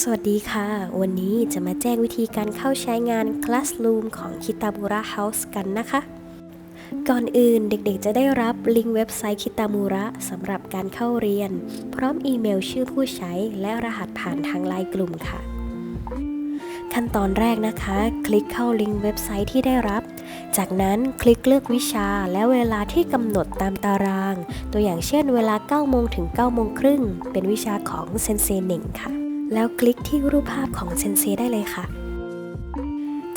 สวัสดีค่ะ วันนี้จะมาแจ้งวิธีการเข้าใช้งาน Classroom ของ Kitamura House กันนะคะ ก่อนอื่นเด็กๆจะได้รับลิงก์เว็บไซต์ Kitamura สำหรับการเข้าเรียน พร้อมอีเมลชื่อผู้ใช้และรหัสผ่านทางไลน์กลุ่มค่ะ ขั้นตอนแรกนะคะ คลิกเข้าลิงก์เว็บไซต์ที่ได้รับ จากนั้นคลิกเลือกวิชาและเวลาที่กำหนดตามตาราง ตัวอย่างเช่นเวลา9โมงถึง9โมงครึ่งเป็นวิชาของเซนเซหนึ่งค่ะ แล้วคลิกที่รูปภาพของเซนเซได้เลยค่ะ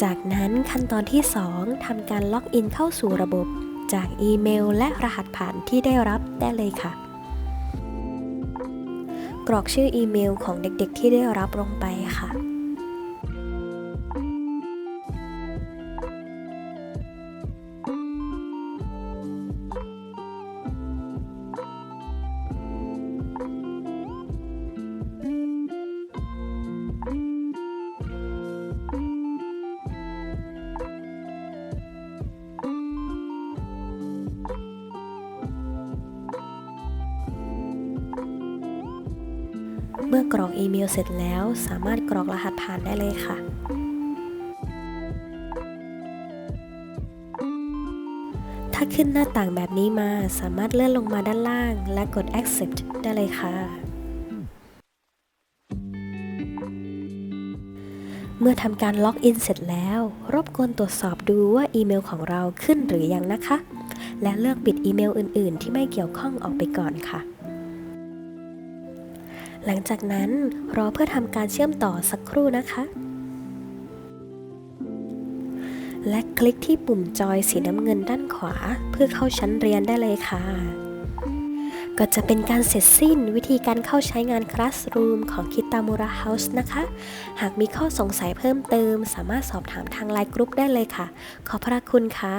จากนั้นขั้นตอนที่ 2ทำการล็อกอินเข้าสู่ระบบ จากอีเมล และรหัสผ่านที่ได้รับได้เลยค่ะ กรอกชื่ออีเมลของเด็กๆที่ได้รับลงไปค่ะ มื่อกรอกอีเมลเสร็จแล้ว สามารถกรอกรหัสผ่านได้เลยค่ะ ถ้าขึ้นหน้าต่างแบบนี้มาสามารถเลื่อนลงมาด้านล่าง และกด accept ได้เลยค่ะ เมื่อทำการล็อกอินเสร็จแล้ว รบกวนตรวจสอบดูว่าอีเมลของเราขึ้นหรือยังนะคะ และเลือกปิดอีเมลอื่น ๆ ที่ไม่เกี่ยวข้องออกไปก่อนค่ะ หลังจากนั้นรอเพื่อทำการเชื่อมต่อสักครู่นะคะ และคลิกที่ปุ่มจอยสีน้ำเงินด้านขวา เพื่อเข้าชั้นเรียนได้เลยค่ะ ก็จะเป็นการเสร็จสิ้นวิธีการเข้าใช้งาน Classroom ของ Kitamura House นะคะ หากมีข้อสงสัยเพิ่มเติม สามารถสอบถามทางไลน์กรุ๊ปได้เลยค่ะ ขอพระคุณค่ะ